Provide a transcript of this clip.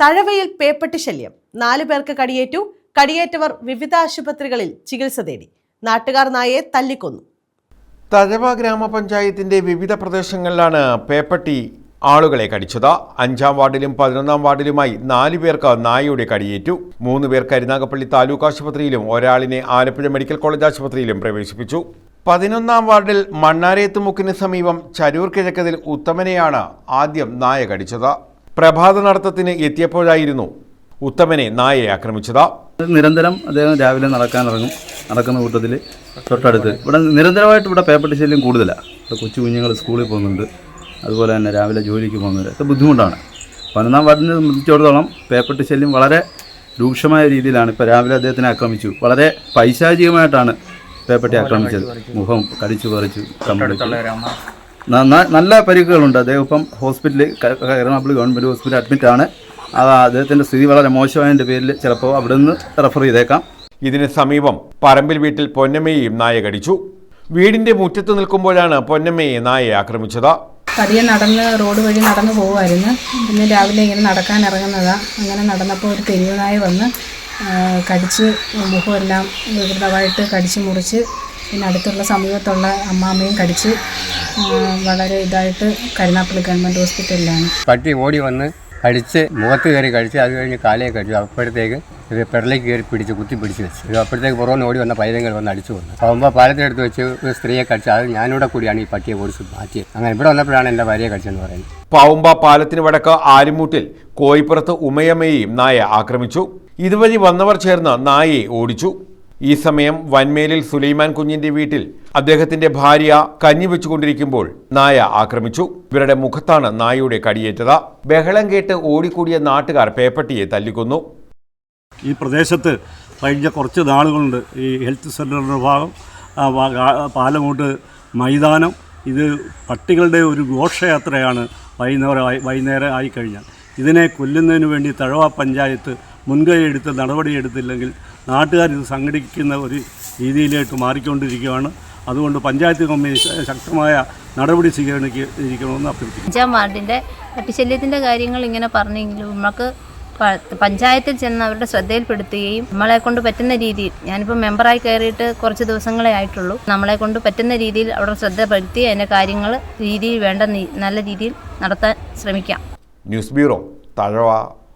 തഴവയിൽ പേപ്പട്ടി ശല്യം. നാലു പേർക്ക് കടിയേറ്റു. കടിയേറ്റവർ വിവിധ ആശുപത്രികളിൽ ചികിത്സ തേടി. നാട്ടുകാർ നായയെ തല്ലിക്കൊന്നു. തഴവ ഗ്രാമപഞ്ചായത്തിന്റെ വിവിധ പ്രദേശങ്ങളിലാണ് പേപ്പട്ടി ആളുകളെ കടിച്ചത്. അഞ്ചാം വാർഡിലും പതിനൊന്നാം വാർഡിലുമായി നാല് പേർക്ക് നായയുടെ കടിയേറ്റു. മൂന്ന് പേർ കരുനാഗപ്പള്ളി താലൂക്ക് ആശുപത്രിയിലും ഒരാളിനെ ആലപ്പുഴ മെഡിക്കൽ കോളേജ് ആശുപത്രിയിലും പ്രവേശിപ്പിച്ചു. പതിനൊന്നാം വാർഡിൽ മണ്ണാരേത്തുമുക്കിന് സമീപം ചരൂർ കിഴക്കതിൽ ഉത്തമനെയാണ് ആദ്യം നായ കടിച്ചത്. പ്രഭാത നടത്തത്തിന് എത്തിയപ്പോഴായിരുന്നു ഉത്തമനെ നായയെ ആക്രമിച്ചത്. നിരന്തരം അദ്ദേഹം രാവിലെ നടക്കാനിറങ്ങും നടക്കുന്ന കൂട്ടത്തിൽ തൊട്ടടുത്ത്. ഇവിടെ നിരന്തരമായിട്ട് ഇവിടെ പേപ്പട്ടി ശല്യം കൂടുതലാണ് ഇവിടെ കൊച്ചു കുഞ്ഞുങ്ങൾ സ്കൂളിൽ പോകുന്നുണ്ട്. അതുപോലെ തന്നെ രാവിലെ ജോലിക്ക് പോകുന്നുണ്ട് ഒക്കെ ബുദ്ധിമുട്ടാണ്. പതിനൊന്നാം വാർഡിനെ സംബന്ധിച്ചിടത്തോളം പേപ്പർ ശല്യം വളരെ രൂക്ഷമായ രീതിയിലാണ്. ഇപ്പോൾ രാവിലെ അദ്ദേഹത്തിനെ ആക്രമിച്ചു. വളരെ പൈശാചികമായിട്ടാണ് പേപ്പട്ടി ആക്രമിച്ചത്. മുഖം കടിച്ചു പറിച്ചു കമ്പിളിച്ചു നല്ല പരിക്കുകളുണ്ട്. അദ്ദേഹം ഇപ്പം ഹോസ്പിറ്റലിൽ എറണാകുളം ഗവൺമെന്റ് ഹോസ്പിറ്റലിൽ അഡ്മിറ്റാണ് ആ അദ്ദേഹത്തിന്റെ സ്ഥിതി വളരെ മോശമായതിന്റെ പേരിൽ ചിലപ്പോൾ അവിടെ നിന്ന് റെഫർ ചെയ്തേക്കാം. ഇതിന് സമീപം പറമ്പിൽ വീട്ടിൽ പൊന്നമ്മയെയും നായ കടിച്ചു. വീടിന്റെ മുറ്റത്ത് നിൽക്കുമ്പോഴാണ് പൊന്നമ്മയെ നായയെ ആക്രമിച്ചത്. പതിയെ നടന്ന് റോഡ് വഴി നടന്നു പോകുമായിരുന്നു പിന്നെ രാവിലെ ഇങ്ങനെ നടക്കാൻ ഇറങ്ങുന്നതാ. അങ്ങനെ നടന്നപ്പോൾ ഒരു തെരുവ് നായ വന്ന് കടിച്ച് മുഖമെല്ലാം വികൃതമായിട്ട് കടിച്ച് മുറിച്ച് പിന്നെ അടുത്തുള്ള സമീപത്തുള്ള അമ്മാമ്മയും കടിച്ച് വളരെ ഇതായിട്ട് കരുനാപ്പള്ളി ഗവൺമെന്റ് ഹോസ്പിറ്റലിലാണ്. പട്ടി ഓടി വന്ന് കടിച്ച് മുഖത്ത് കയറി കഴിച്ച് അത് കഴിഞ്ഞ് കാലയെ കഴിച്ചു അപ്പോഴത്തേക്ക് ഇത് പെടലേക്ക് കയറി പിടിച്ച് കുത്തി പിടിച്ച് വെച്ചു. ഇത് അപ്പോഴത്തേക്ക് പുറമെ ഓടി വന്ന പൈതങ്ങൾ വന്ന് അടിച്ചു വന്നു ആകുമ്പോൾ പാലത്തിനടുത്ത് വെച്ച് ഒരു സ്ത്രീയെ കടിച്ച് അത് ഞാനിവിടെ കൂടിയാണ് ഈ പട്ടിയെ ഓടിച്ച് മാറ്റിയത്. അങ്ങനെ ഇവിടെ വന്നപ്പോഴാണ് എന്റെ ഭാര്യയെ കടിച്ചെന്ന് പറയുന്നത്. പാവുമ്പ പാലത്തിന് വടക്ക് ആലിമൂട്ടിൽ കോയിപ്പുറത്ത് ഉമയമ്മയെയും നായ ആക്രമിച്ചു. ഇതുവഴി വന്നവർ ചേർന്ന് നായയെ ഓടിച്ചു. ഈ സമയം വൻമേലിൽ സുലൈമാൻ കുഞ്ഞിന്റെ വീട്ടിൽ അദ്ദേഹത്തിന്റെ ഭാര്യ കഞ്ഞി വെച്ചുകൊണ്ടിരിക്കുമ്പോൾ നായ ആക്രമിച്ചു. ഇവരുടെ മുഖത്താണ് നായയുടെ കടിയേറ്റത്. ബഹളം കേട്ട് ഓടിക്കൂടിയ നാട്ടുകാർ പേപ്പട്ടിയെ തല്ലിക്കൊന്നു. ഈ പ്രദേശത്ത് കഴിഞ്ഞ കുറച്ച് നാളുകളുണ്ട്. ഈ ഹെൽത്ത് സെന്ററിന്റെ ഭാഗം പാലമൂട്ട് മൈതാനം. ഇത് പട്ടികളുടെ ഒരു ഘോഷയാത്രയാണ് വൈകുന്നേരം വൈകുന്നേരം ആയിക്കഴിഞ്ഞാൽ ഇതിനെ കൊല്ലുന്നതിന് വേണ്ടി തഴവ പഞ്ചായത്ത് മുൻകൈ എടുത്ത് നടപടിയെടുത്തില്ലെങ്കിൽ നാട്ടുകാർ ഇത് സംഘടിക്കുന്ന ഒരു രീതിയിലേക്ക് മാറിക്കൊണ്ടിരിക്കുകയാണ്. അതുകൊണ്ട് പഞ്ചായത്ത് കമ്മിറ്റി ശക്തമായ നടപടി സ്വീകരിക്കണമെന്ന് അഭ്യർത്ഥിക്കുന്നു. അഞ്ചാം വാർഡിന്റെ പട്ടിശല്യത്തിന്റെ കാര്യങ്ങൾ ഇങ്ങനെ പറഞ്ഞെങ്കിലും നമുക്ക് പഞ്ചായത്തിൽ ചെന്ന് അവരുടെ ശ്രദ്ധയിൽപ്പെടുത്തുകയും നമ്മളെ കൊണ്ട് പറ്റുന്ന രീതിയിൽ ഞാനിപ്പോൾ മെമ്പറായി കയറിയിട്ട് കുറച്ച് ദിവസങ്ങളെ ആയിട്ടുള്ളൂ നമ്മളെ കൊണ്ട് പറ്റുന്ന രീതിയിൽ അവരുടെ ശ്രദ്ധ ശ്രദ്ധപ്പെടുത്തി അതിന്റെ കാര്യങ്ങൾ രീതിയിൽ വേണ്ട നല്ല രീതിയിൽ നടത്താൻ ശ്രമിക്കാം. News bureau Thazhava.